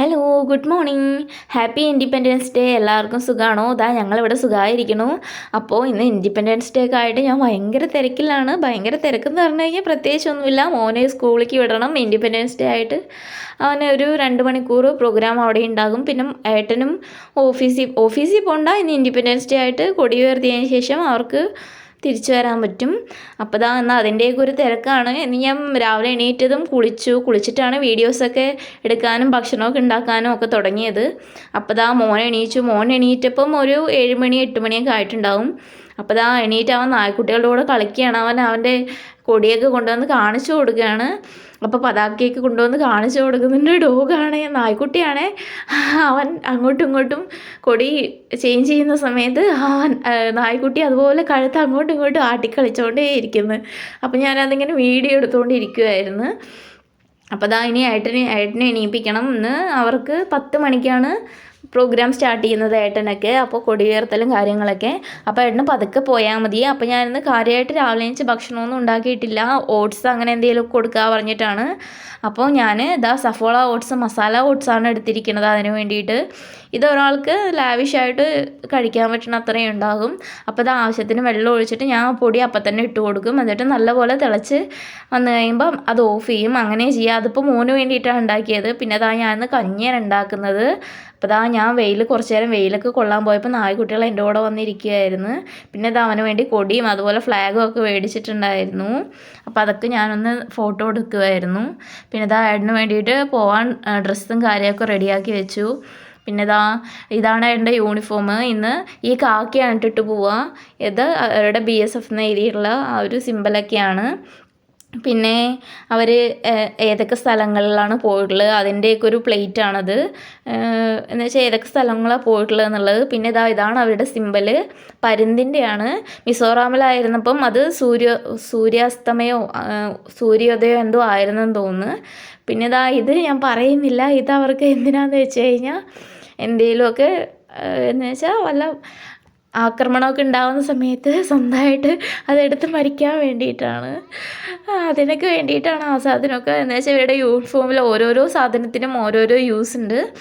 Hello good morning happy independence day എല്ലാവർക്കും സുഖമാണോ ഇതാ ഞങ്ങളിവിടെ സുഖമായിരിക്കണു അപ്പോൾ ഇന്ന് ഇൻഡിപെൻഡൻസ് ഡേ ഒക്കെ ആയിട്ട് ഞാൻ ഭയങ്കര തിരക്കിലാണ്. ഭയങ്കര തിരക്കെന്ന് പറഞ്ഞു കഴിഞ്ഞാൽ പ്രത്യേകിച്ചൊന്നുമില്ല. മോനെ സ്കൂളിലേക്ക് വിടണം. ഇൻഡിപെൻഡൻസ് ഡേ ആയിട്ട് അവന് ഒരു രണ്ട് മണിക്കൂർ പ്രോഗ്രാം അവിടെ ഉണ്ടാകും. പിന്നെ ഏട്ടനും ഓഫീസിൽ ഓഫീസിൽ പോകണ്ട ഇന്ന് ഇൻഡിപെൻഡൻസ് ഡേ ആയിട്ട് കൊടി ഉയർത്തിയതിന് ശേഷം അവർക്ക് തിരിച്ചു വരാൻ പറ്റും. അപ്പോൾ ഇതാ എന്നാൽ അതിന്റെയൊക്കെ ഒരു തിരക്കാണ്. ഇനി ഞാൻ രാവിലെ എണീറ്റതും കുളിച്ചു. കുളിച്ചിട്ടാണ് വീഡിയോസൊക്കെ എടുക്കാനും ഭക്ഷണമൊക്കെ ഉണ്ടാക്കാനും ഒക്കെ തുടങ്ങിയത്. അപ്പോൾ ഇതാ മോൻ എണീച്ചു. മോൻ എണീറ്റപ്പം ഒരു ഏഴ് മണി എട്ട് മണിയൊക്കെ ആയിട്ടുണ്ടാവും. അപ്പോൾ ഇതാ എണീറ്റ് അവൻ നായ്ക്കുട്ടികളുടെ കൂടെ കളിക്കുകയാണ്. അവൻ അവന്റെ കൊടിയൊക്കെ കൊണ്ടുവന്ന് കാണിച്ചു കൊടുക്കുകയാണ്. അപ്പോൾ പതാക്കയൊക്കെ കൊണ്ടുവന്ന് കാണിച്ചു കൊടുക്കുന്നുണ്ട് ഡോഗാണ് നായ്ക്കുട്ടിയാണ്. അവൻ അങ്ങോട്ടും ഇങ്ങോട്ടും കൊടി ചേഞ്ച് ചെയ്യുന്ന സമയത്ത് അവൻ നായ്ക്കുട്ടി അതുപോലെ കഴുത്ത് അങ്ങോട്ടും ഇങ്ങോട്ടും ആട്ടിക്കളിച്ചുകൊണ്ടേ ഇരിക്കുന്നു. അപ്പോൾ ഞാനതിങ്ങനെ വീഡിയോ എടുത്തുകൊണ്ടിരിക്കുമായിരുന്നു അപ്പോൾ അതാ ഇനി ഏട്ടനെ ഏട്ടനെ എണീപ്പിക്കണം. എന്ന് അവർക്ക് പത്ത് മണിക്കാണ് പ്രോഗ്രാം സ്റ്റാർട്ട് ചെയ്യുന്നത് ഏട്ടനൊക്കെ അപ്പോൾ കൊടിയുയർത്തലും കാര്യങ്ങളൊക്കെ. അപ്പോൾ ഏട്ടന് പതുക്കെ പോയാൽ മതി. അപ്പോൾ ഞാനിന്ന് കാര്യമായിട്ട് രാവിലെ എണീച്ച് ഭക്ഷണമൊന്നും ഉണ്ടാക്കിയിട്ടില്ല. ഓട്സ് അങ്ങനെ എന്തെങ്കിലും കൊടുക്കുക പറഞ്ഞിട്ടാണ്. അപ്പോൾ ഞാൻ ഇതാ സഫോള ഓട്സ് മസാല ഓട്സാണ് എടുത്തിരിക്കുന്നത് അതിന് വേണ്ടിയിട്ട്. ഇത് ഒരാൾക്ക് ലാവിഷായിട്ട് കഴിക്കാൻ പറ്റുന്ന അത്രയും ഉണ്ടാകും. അപ്പോൾ ഇത് ആവശ്യത്തിന് വെള്ളം ഒഴിച്ചിട്ട് ഞാൻ പൊടി അപ്പം തന്നെ ഇട്ട് കൊടുക്കും. എന്നിട്ട് നല്ലപോലെ തിളച്ച് വന്നു കഴിയുമ്പം അത് ഓഫ് ചെയ്യും. അങ്ങനെ ചെയ്യുക അതിപ്പോൾ മോന് വേണ്ടിയിട്ടാണ് ഉണ്ടാക്കിയത്. പിന്നെ അതാ ഞാൻ കഞ്ഞിയാണ് ഉണ്ടാക്കുന്നത്. അപ്പോൾ അതാ ഞാൻ വെയിൽ കുറച്ച് നേരം വെയിലൊക്കെ കൊള്ളാൻ പോയപ്പോൾ നായ്ക്കുട്ടികൾ എന്റെ കൂടെ വന്നിരിക്കുകയായിരുന്നു. പിന്നെ ഇത് അവന് വേണ്ടി കൊടിയും അതുപോലെ ഫ്ലാഗും ഒക്കെ മേടിച്ചിട്ടുണ്ടായിരുന്നു. അപ്പോൾ അതൊക്കെ ഞാനൊന്ന് ഫോട്ടോ എടുക്കുമായിരുന്നു പിന്നെ ഇതാ ഏട്ടന് വേണ്ടിയിട്ട് പോകാൻ ഡ്രസ്സും കാര്യമൊക്കെ റെഡിയാക്കി വെച്ചു. പിന്നെ ഇതാ ഇതാണ് എന്റെ യൂണിഫോം ഇന്ന് ഈ കാക്കിയാണ് ഇട്ടിട്ട് പോവുക ഇത് അവരുടെ ബി എസ് എഫ് എന്ന് എഴുതിയിട്ടുള്ള ആ ഒരു സിമ്പലൊക്കെയാണ് പിന്നെ അവർ ഏതൊക്കെ സ്ഥലങ്ങളിലാണ് പോയിട്ടുള്ളത് അതിന്റെയൊക്കെ ഒരു പ്ലേറ്റ് ആണത് എന്ന് വെച്ചാൽ ഏതൊക്കെ സ്ഥലങ്ങളാണ് പോയിട്ടുള്ളത് എന്നുള്ളത്. പിന്നെ ഇതാ ഇതാണ് അവരുടെ സിമ്പൽ. പരുന്തിന്റെയാണ് മിസോറാമിലായിരുന്നപ്പം അത് സൂര്യ സൂര്യാസ്തമയോ സൂര്യോദയോ എന്തോ ആയിരുന്നെന്ന് തോന്നുന്നു. പിന്നെ ഇതാ ഇത് ഞാൻ പറയുന്നില്ല. ഇത് അവർക്ക് എന്തിനാന്ന് വെച്ച് കഴിഞ്ഞാൽ എന്തെങ്കിലുമൊക്കെ എന്ന് വെച്ചാൽ വല്ല ആക്രമണമൊക്കെ ഉണ്ടാകുന്ന സമയത്ത് സ്വന്തമായിട്ട് അതെടുത്ത് മരിക്കാൻ വേണ്ടിയിട്ടാണ്. ആ, അതിനൊക്കെ വേണ്ടിയിട്ടാണ് ആ സാധനമൊക്കെ. എന്ന് വെച്ചാൽ ഇവരുടെ യൂണിഫോമിൽ ഓരോരോ സാധനത്തിനും ഓരോരോ യൂസ് ഉണ്ട്.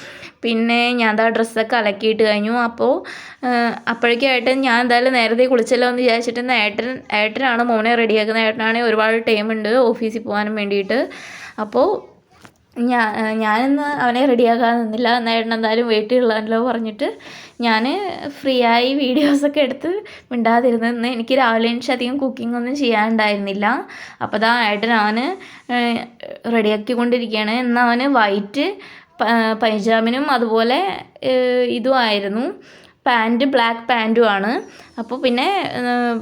പിന്നെ ഞാൻ ദാ ഡ്രസ്സൊക്കെ അലക്കിയിട്ട് കഴിഞ്ഞു. അപ്പോൾ അപ്പോഴേക്കും ഞാൻ എന്തായാലും നേരത്തെ കുളിച്ചല്ലോ എന്ന് വിചാരിച്ചിട്ട് ഏട്ടൻ ഏട്ടനാണ് മോനെ റെഡിയാക്കുന്നത് ഏട്ടനാണെങ്കിൽ ഒരുപാട് ടൈമുണ്ട് ഓഫീസിൽ പോകാനും വേണ്ടിയിട്ട്. അപ്പോൾ ഞാൻ ഞാനിന്ന് അവനെ റെഡിയാക്കാൻ നിന്നില്ല. നേട്ടൻ എന്തായാലും വീട്ടിലുള്ളതല്ലോ പറഞ്ഞിട്ട് ഞാൻ ഫ്രീ ആയി വീഡിയോസൊക്കെ എടുത്ത് മിണ്ടാതിരുന്നെന്ന് എനിക്ക് രാവിലെ എണീച്ച് അധികം കുക്കിംഗ് ഒന്നും ചെയ്യാനുണ്ടായിരുന്നില്ല. അപ്പോൾ ദാ ഏട്ടൻ അവന് റെഡിയാക്കിക്കൊണ്ടിരിക്കുകയാണ് എന്നാൽ അവന് വൈറ്റ് പൈജാമിനും അതുപോലെ ഇതും ഇതുമായിരുന്നു. പാന്റ് ബ്ലാക്ക് പാന്റുമാണ് അപ്പോൾ പിന്നെ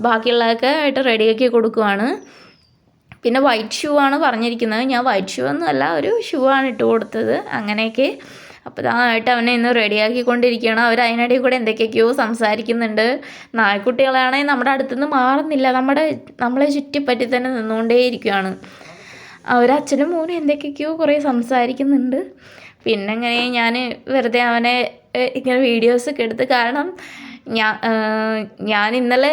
ബാക്കിയുള്ളതൊക്കെ ആയിട്ട് റെഡിയാക്കി കൊടുക്കുവാണ്. പിന്നെ വൈറ്റ് ഷൂ ആണ് പറഞ്ഞിരിക്കുന്നത്. ഞാൻ വൈറ്റ് ഷൂ ഒന്നുമല്ല ഒരു ഷൂ ആണ് ഇട്ട് കൊടുത്തത്. അങ്ങനെയൊക്കെ. അപ്പോൾ ഇതായിട്ട് അവനെ ഇന്ന് റെഡിയാക്കിക്കൊണ്ടിരിക്കുകയാണ് അവർ അതിനിടയിൽ കൂടെ എന്തൊക്കെയൊക്കെയോ സംസാരിക്കുന്നുണ്ട്. നായ്ക്കുട്ടികളാണെങ്കിൽ നമ്മുടെ അടുത്തുനിന്ന് മാറുന്നില്ല. നമ്മുടെ നമ്മളെ ചുറ്റിപ്പറ്റി തന്നെ നിന്നുകൊണ്ടേ ഇരിക്കുകയാണ് അവരച്ഛനും മോനും എന്തൊക്കെയൊക്കെയോ കുറേ സംസാരിക്കുന്നുണ്ട്. പിന്നെ ഇങ്ങനെ ഞാൻ വെറുതെ അവനെ ഇങ്ങനെ വീഡിയോസൊക്കെ എടുത്ത് കാരണം ഞാൻ ഞാൻ ഇന്നലെ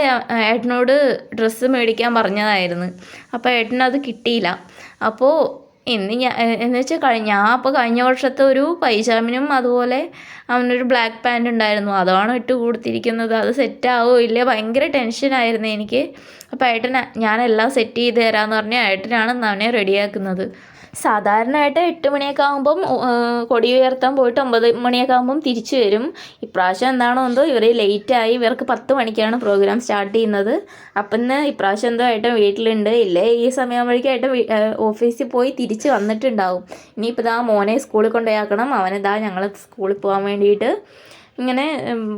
ഏട്ടനോട് ഡ്രസ്സ് മേടിക്കാൻ പറഞ്ഞതായിരുന്നു. അപ്പോൾ ഏട്ടനത് കിട്ടിയില്ല. അപ്പോൾ ഇന്ന് ഞാൻ എന്ന് വെച്ചാൽ കഴിഞ്ഞ ഞാൻ അപ്പോൾ കഴിഞ്ഞ വർഷത്തെ ഒരു പൈജാമിനും അതുപോലെ അവനൊരു ബ്ലാക്ക് പാന്റ് ഉണ്ടായിരുന്നു. അതാണ് ഇട്ട് കൊടുത്തിരിക്കുന്നത്. അത് സെറ്റ് ആവോ ഇല്ലേ? ഭയങ്കര ടെൻഷനായിരുന്നു എനിക്ക്. അപ്പോൾ ഏട്ടൻ ഞാനെല്ലാം സെറ്റ് ചെയ്ത് തരാമെന്ന് പറഞ്ഞ് ഏട്ടനാണ് അവനെ റെഡിയാക്കുന്നത് സാധാരണയായിട്ട് എട്ട് മണിയൊക്കെ ആകുമ്പം കൊടി ഉയർത്താൻ പോയിട്ട് ഒമ്പത് മണിയൊക്കെ ആകുമ്പം തിരിച്ചു വരും. ഇപ്രാവശ്യം എന്താണോ എന്തോ ഇവർ ലേറ്റായി ഇവർക്ക് പത്ത് മണിക്കാണ് പ്രോഗ്രാം സ്റ്റാർട്ട് ചെയ്യുന്നത്. അപ്പം ഇന്ന് ഇപ്രാവശ്യം എന്തോ ഏട്ടൻ വീട്ടിലുണ്ട്. ഇല്ലേ ഈ സമയമാകുമ്പോഴേക്കും ഓഫീസിൽ പോയി തിരിച്ച് വന്നിട്ടുണ്ടാവും. ഇനിയിപ്പോൾ ഇതാ മോനെ സ്കൂളിൽ കൊണ്ടുപോയാക്കണം അവനിതാ ഞങ്ങൾ സ്കൂളിൽ പോകാൻ വേണ്ടിയിട്ട് ഇങ്ങനെ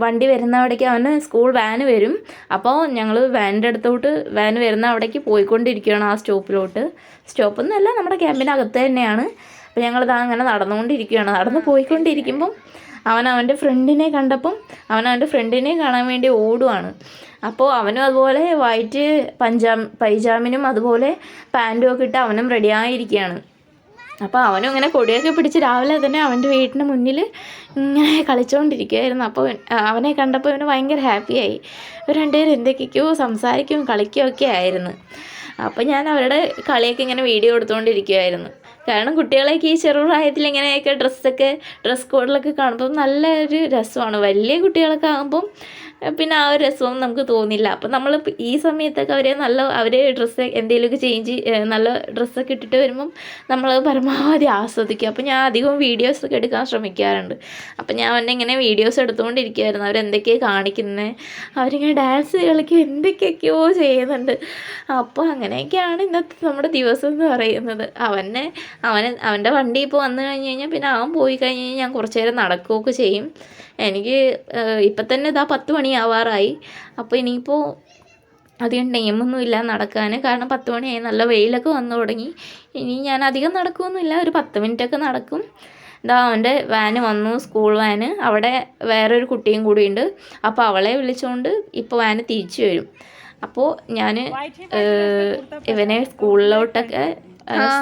വണ്ടി വരുന്ന അവിടേക്ക് അവന് സ്കൂൾ വാൻ വരും. അപ്പോൾ ഞങ്ങൾ വാനിന്റെ അടുത്തോട്ട് വാൻ വരുന്ന അവിടേക്ക് പോയിക്കൊണ്ടിരിക്കുകയാണ് ആ സ്റ്റോപ്പിലോട്ട്. സ്റ്റോപ്പ് എന്നല്ല നമ്മുടെ ക്യാമ്പിനകത്ത് തന്നെയാണ്. അപ്പോൾ ഞങ്ങളിതാ അങ്ങനെ നടന്നുകൊണ്ടിരിക്കുകയാണ്. നടന്ന് പോയിക്കൊണ്ടിരിക്കുമ്പം അവൻ അവന്റെ ഫ്രണ്ടിനെ കണ്ടപ്പം അവൻ അവന്റെ ഫ്രണ്ടിനെ കാണാൻ വേണ്ടി ഓടുവാണ്. അപ്പോൾ അവനും അതുപോലെ വൈറ്റ് പഞ്ചാം പൈജാമിനും അതുപോലെ പാന്റും ഒക്കെ ഇട്ട് അവനും റെഡിയായിരിക്കുകയാണ് അപ്പോൾ അവനും ഇങ്ങനെ കൊടിയൊക്കെ പിടിച്ച് രാവിലെ തന്നെ അവന്റെ വീട്ടിന് മുന്നിൽ ഇങ്ങനെ കളിച്ചുകൊണ്ടിരിക്കുകയായിരുന്നു അപ്പോൾ അവനെ കണ്ടപ്പോൾ ഇവന് ഭയങ്കര ഹാപ്പിയായി അവർ രണ്ടുപേരും എന്തൊക്കെയോ സംസാരിക്കും കളിക്കുകയൊക്കെ ആയിരുന്നു. അപ്പോൾ ഞാൻ അവരുടെ കളിയൊക്കെ ഇങ്ങനെ വീഡിയോ എടുത്തുകൊണ്ടിരിക്കുമായിരുന്നു കാരണം കുട്ടികളെയൊക്കെ ഈ ചെറുപ്രായത്തിൽ ഇങ്ങനെയൊക്കെ ഡ്രസ്സൊക്കെ ഡ്രസ് കോഡിലൊക്കെ കാണുമ്പോൾ നല്ലൊരു രസമാണ്. വലിയ കുട്ടികളൊക്കെ ആകുമ്പം പിന്നെ ആ ഒരു രസമൊന്നും നമുക്ക് തോന്നില്ല. അപ്പം നമ്മൾ ഈ സമയത്തൊക്കെ അവരെ നല്ല അവർ ഡ്രസ്സ് എന്തെങ്കിലുമൊക്കെ ചേഞ്ച് നല്ല ഡ്രസ്സൊക്കെ ഇട്ടിട്ട് വരുമ്പം നമ്മൾ പരമാവധി ആസ്വദിക്കും. അപ്പം ഞാൻ അധികവും വീഡിയോസൊക്കെ എടുക്കാൻ ശ്രമിക്കാറുണ്ട്. അപ്പം ഞാൻ അവനെ ഇങ്ങനെ വീഡിയോസ് എടുത്തുകൊണ്ടിരിക്കുമായിരുന്നു അവരെന്തൊക്കെയാണ് കാണിക്കുന്നത് അവരിങ്ങനെ ഡാൻസ് കളിക്കുക എന്തൊക്കെയൊക്കെയോ ചെയ്യുന്നുണ്ട്. അപ്പോൾ അങ്ങനെയൊക്കെയാണ് ഇന്നത്തെ നമ്മുടെ ദിവസം എന്ന് പറയുന്നത്. അവനെ അവന് അവന്റെ വണ്ടി ഇപ്പോൾ വന്നു കഴിഞ്ഞ് കഴിഞ്ഞാൽ പിന്നെ അവൻ പോയി കഴിഞ്ഞ് കഴിഞ്ഞാൽ ഞാൻ കുറച്ച് നേരം നടക്കുകയൊക്കെ ചെയ്യും. എനിക്ക് ഇപ്പം തന്നെ ഇതാ പത്ത് മണിയാവാറായി. അപ്പോൾ ഇനിയിപ്പോൾ അധികം ടൈമൊന്നും ഇല്ല നടക്കാൻ കാരണം പത്ത് മണിയായി. നല്ല വെയിലൊക്കെ വന്നു തുടങ്ങി. ഇനി ഞാൻ അധികം നടക്കുമൊന്നുമില്ല ഒരു പത്ത് മിനിറ്റൊക്കെ നടക്കും. ഇതാ അവന്റെ വാന് വന്നു സ്കൂൾ വാന്. അവിടെ വേറൊരു കുട്ടിയും കൂടിയുണ്ട്. അപ്പോൾ അവളെ വിളിച്ചുകൊണ്ട് ഇപ്പോൾ വാന് തിരിച്ചു വരും. അപ്പോൾ ഞാൻ ഇവനെ സ്കൂളിലോട്ടൊക്കെ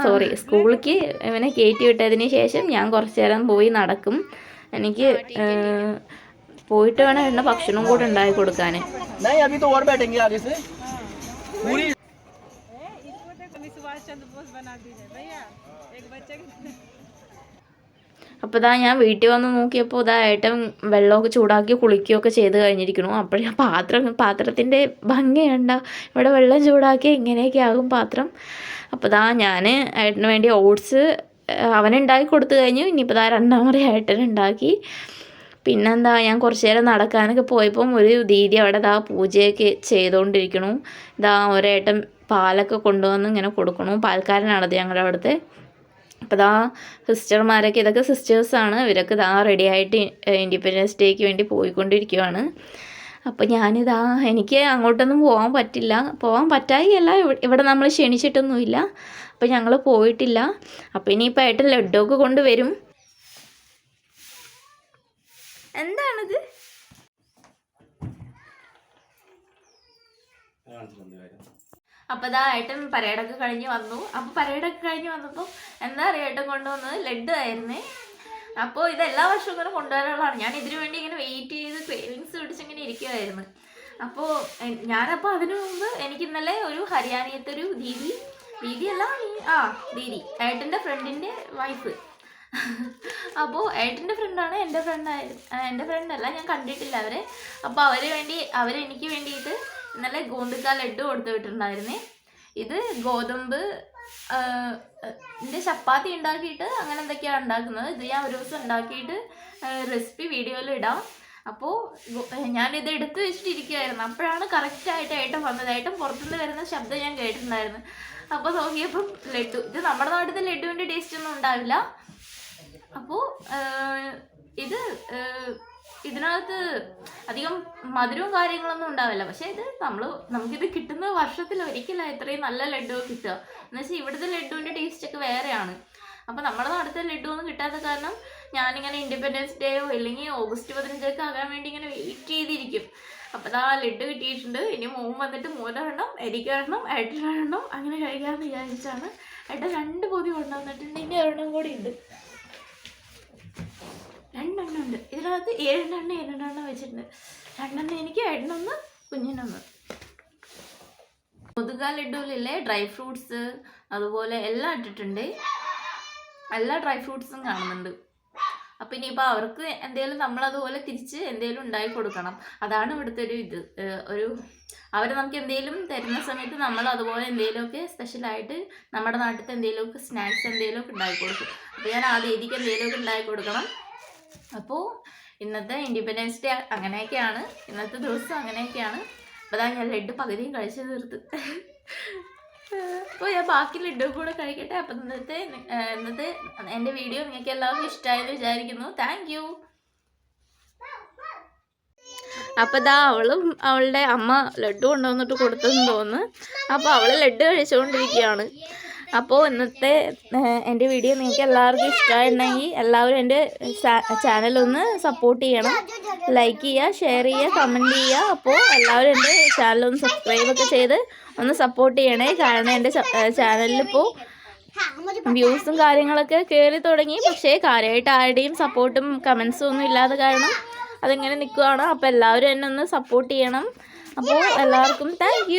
സോറി സ്കൂളിലേക്ക് ഇവനെ കയറ്റി വിട്ടതിന് ശേഷം ഞാൻ കുറച്ചു നേരം പോയി നടക്കും. എനിക്ക് പോയിട്ട് വേണം എണ്ണ ഭക്ഷണം കൂടെ ഉണ്ടാക്കി കൊടുക്കാൻ അപ്പൊ ഇതാ ഞാൻ വീട്ടിൽ വന്ന് നോക്കിയപ്പോൾ ഇതായിട്ടും വെള്ളമൊക്കെ ചൂടാക്കി കുളിക്കുകയൊക്കെ ചെയ്ത് കഴിഞ്ഞിരിക്കുന്നു. അപ്പോൾ ഞാൻ പാത്രം പാത്രത്തിന്റെ ഭംഗിയുണ്ട ഇവിടെ വെള്ളം ചൂടാക്കി ഇങ്ങനെയൊക്കെ ആകും പാത്രം. അപ്പോൾ ഇതാ ഞാൻ ഏട്ടന് വേണ്ടി ഓട്സ് അവനുണ്ടാക്കി കൊടുത്തു കഴിഞ്ഞു. ഇനിയിപ്പോൾ ഇതാ മുറി ഏട്ടനുണ്ടാക്കി പിന്നെന്താ ഞാൻ കുറച്ചു നേരം നടക്കാനൊക്കെ പോയപ്പം ഒരു ദീദി അവിടെ ദാ പൂജയൊക്കെ ചെയ്തുകൊണ്ടിരിക്കണു ഇതാ ഒരേട്ടൻ പാലൊക്കെ കൊണ്ടുവന്ന് ഇങ്ങനെ കൊടുക്കണു. പാൽക്കാരനാണത് ഞങ്ങളുടെ അവിടുത്തെ. അപ്പോൾ ദാ സിസ്റ്റർമാരൊക്കെ ഇതൊക്കെ സിസ്റ്റേഴ്സാണ്. ഇവരൊക്കെ ദാ റെഡി ആയിട്ട് ഇൻഡിപെൻഡൻസ് ഡേക്ക് വേണ്ടി പോയിക്കൊണ്ടിരിക്കുവാണ്. അപ്പോൾ ഞാനിതാ എനിക്ക് അങ്ങോട്ടൊന്നും പോകാൻ പറ്റില്ല. പോകാൻ പറ്റായികയല്ല. ഇവ- ഇവിടെ നമ്മൾ ക്ഷണിച്ചിട്ടൊന്നുമില്ല. അപ്പോൾ ഞങ്ങൾ പോയിട്ടില്ല. അപ്പോൾ ഇനിയിപ്പോൾ ഏട്ടൻ ലഡ്ഡു ഒക്കെ കൊണ്ടുവരും. എന്താണിത്? അപ്പോൾ ഇതാ ഏട്ടൻ പരേഡൊക്കെ കഴിഞ്ഞ് വന്നു. അപ്പോൾ പരേഡൊക്കെ കഴിഞ്ഞ് വന്നപ്പോൾ എന്താ പറയുക ഏട്ടൻ കൊണ്ടുവന്നത്? ലഡ് ആയിരുന്നേ. അപ്പോൾ ഇത് എല്ലാ വർഷവും ഇങ്ങനെ കൊണ്ടുവരാനുള്ളതാണ്. ഞാൻ ഇതിനു വേണ്ടി ഇങ്ങനെ വെയിറ്റ് ചെയ്ത് ക്രേവിങ്സ് പിടിച്ചിങ്ങനെ ഇരിക്കുവായിരുന്നു. അപ്പോൾ ഞാനപ്പോൾ അതിനു മുമ്പ് എനിക്ക് ഇന്നലെ ഒരു ഹരിയാനയത്തെ ഒരു ദീദി ദീദിയല്ല ആ ദീദി ഏട്ടന്റെ ഫ്രണ്ടിന്റെ വൈഫ് അപ്പോൾ ഏട്ടന്റെ ഫ്രണ്ടാണ് എന്റെ ഫ്രണ്ടായിരുന്നു എന്റെ ഫ്രണ്ടല്ല ഞാൻ കണ്ടിട്ടില്ല അവരെ. അപ്പോൾ അവർ വേണ്ടി അവരെനിക്ക് വേണ്ടിയിട്ട് ഇന്നലെ ഗോന്തുക്കാൽ ലഡ്ഡു കൊടുത്തു വിട്ടിട്ടുണ്ടായിരുന്നേ. ഇത് ഗോതമ്പ് എന്റെ ചപ്പാത്തി ഉണ്ടാക്കിയിട്ട് അങ്ങനെ എന്തൊക്കെയാണ് ഉണ്ടാക്കുന്നത് ഇത് ഞാൻ ഒരു ദിവസം ഉണ്ടാക്കിയിട്ട് റെസിപ്പി വീഡിയോയിൽ ഇടാം. അപ്പോൾ ഞാനിത് എടുത്തു വെച്ചിട്ടിരിക്കുമായിരുന്നു അപ്പോഴാണ് കറക്റ്റായിട്ട് ഏട്ടൻ വന്നത്. ഏട്ടൻ പുറത്തുനിന്ന് വരുന്ന ശബ്ദം ഞാൻ കേട്ടിട്ടുണ്ടായിരുന്നു. അപ്പോൾ നോക്കിയപ്പം ലഡ്ഡു ഇത് നമ്മുടെ നാട്ടിൽ ലഡ്ഡുവിന്റെ ടേസ്റ്റ് ഒന്നും ഉണ്ടാവില്ല. അപ്പോൾ ഇത് ഇതിനകത്ത് അധികം മധുരവും കാര്യങ്ങളൊന്നും ഉണ്ടാവില്ല. പക്ഷേ ഇത് നമ്മൾ നമുക്കിത് കിട്ടുന്ന വർഷത്തിൽ ഒരിക്കലാണ് ഇത്രയും നല്ല ലഡ്ഡു കിട്ടുക. എന്ന് വെച്ചാൽ ഇവിടുത്തെ ലഡ്ഡുവിന്റെ ടേസ്റ്റ് ഒക്കെ വേറെയാണ്. അപ്പോൾ നമ്മുടെ നാട്ടിലത്തെ ലഡ്ഡു ഒന്നും കിട്ടാത്ത കാരണം ഞാനിങ്ങനെ ഇൻഡിപെൻഡൻസ് ഡേയോ അല്ലെങ്കിൽ ഓഗസ്റ്റ് പതിനഞ്ചൊക്കെ ആകാൻ വേണ്ടി ഇങ്ങനെ വെയിറ്റ് ചെയ്തിരിക്കും. അപ്പോൾ അതാ ലഡ്ഡു കിട്ടിയിട്ടുണ്ട്. ഇനി മോൻ വന്നിട്ട് മൂന്നെണ്ണം എനിക്കൊരെണ്ണം ഏട്ടനെണ്ണം അങ്ങനെ കഴിക്കാമെന്ന് വിചാരിച്ചാണ് ഏട്ടൻ രണ്ട് പൊതി കൊണ്ടുവന്നിട്ടുണ്ട്. ഇനി ഒരെണ്ണം കൂടി ഉണ്ട്. രണ്ടെണ്ണം ഉണ്ട് ഇതിനകത്ത് ഏഴെണ്ണം ഏഴെണ്ണം വെച്ചിട്ടുണ്ട്. രണ്ടെണ്ണം എനിക്ക് ഏഴെണ്ണം കുഞ്ഞിനൊന്ന്. മുതുക ലഡുവിലെ ഡ്രൈ ഫ്രൂട്ട്സ് അതുപോലെ എല്ലാം ഇട്ടിട്ടുണ്ട്. എല്ലാ ഡ്രൈ ഫ്രൂട്ട്സും കാണുന്നുണ്ട്. അപ്പം ഇനിയിപ്പോൾ അവർക്ക് എന്തെങ്കിലും നമ്മളതുപോലെ തിരിച്ച് എന്തെങ്കിലും ഉണ്ടാക്കി കൊടുക്കണം. അതാണ് ഇവിടുത്തെ ഒരു ഇത്. ഒരു അവർ നമുക്ക് എന്തെങ്കിലും തരുന്ന സമയത്ത് നമ്മൾ അതുപോലെ എന്തെങ്കിലുമൊക്കെ സ്പെഷ്യലായിട്ട് നമ്മുടെ നാട്ടിലത്തെ എന്തെങ്കിലുമൊക്കെ സ്നാക്സ് എന്തെങ്കിലുമൊക്കെ ഉണ്ടാക്കി കൊടുക്കും. അപ്പോൾ ഞാൻ ആ രീതിക്ക് എന്തെങ്കിലുമൊക്കെ ഉണ്ടാക്കി കൊടുക്കണം. അപ്പോൾ ഇന്നത്തെ ഇൻഡിപെൻഡൻസ് ഡേ അങ്ങനെയൊക്കെയാണ്. ഇന്നത്തെ ദിവസം അങ്ങനെയൊക്കെയാണ്. അപ്പോൾ അതാ ഞാൻ ലഡ്ഡു പകുതിയും കഴിച്ചു തീർത്ത്. അപ്പോൾ ഞാൻ ബാക്കി ലഡ്ഡു കൂടെ കഴിക്കട്ടെ. അപ്പം ഇന്നത്തെ ഇന്നത്തെ എന്റെ വീഡിയോ നിങ്ങൾക്ക് എല്ലാവർക്കും ഇഷ്ടമായെന്ന് വിചാരിക്കുന്നു. താങ്ക് യു അപ്പോൾ ഇതാ അവളും അവളുടെ അമ്മ ലഡ്ഡു കൊണ്ടുവന്നിട്ട് കൊടുത്തെന്ന് തോന്നുന്നു. അപ്പോൾ അവൾ ലഡ്ഡു കഴിച്ചുകൊണ്ടിരിക്കുകയാണ്. അപ്പോൾ ഇന്നത്തെ എന്റെ വീഡിയോ നിങ്ങൾക്ക് എല്ലാവർക്കും ഇഷ്ടമായിട്ടുണ്ടെങ്കിൽ എല്ലാവരും എന്റെ ചാനൽ ഒന്ന് സപ്പോർട്ട് ചെയ്യണം. ലൈക്ക് ചെയ്യുക ഷെയർ ചെയ്യുക കമന്റ് ചെയ്യുക. അപ്പോൾ എല്ലാവരും എന്റെ ചാനലൊന്ന് സബ്സ്ക്രൈബൊക്കെ ചെയ്ത് ഒന്ന് സപ്പോർട്ട് ചെയ്യണേ. കാരണം എന്റെ ചാനലിൽ ഇപ്പോൾ വ്യൂസും കാര്യങ്ങളൊക്കെ കയറി തുടങ്ങി. പക്ഷേ കാര്യമായിട്ട് ആരുടെയും സപ്പോർട്ടും കമൻസും ഒന്നും ഇല്ലാതെ കാരണം അതിങ്ങനെ നിൽക്കുകയാണ് അപ്പോൾ എല്ലാവരും എന്നെ ഒന്ന് സപ്പോർട്ട് ചെയ്യണം. അപ്പോൾ എല്ലാവർക്കും താങ്ക്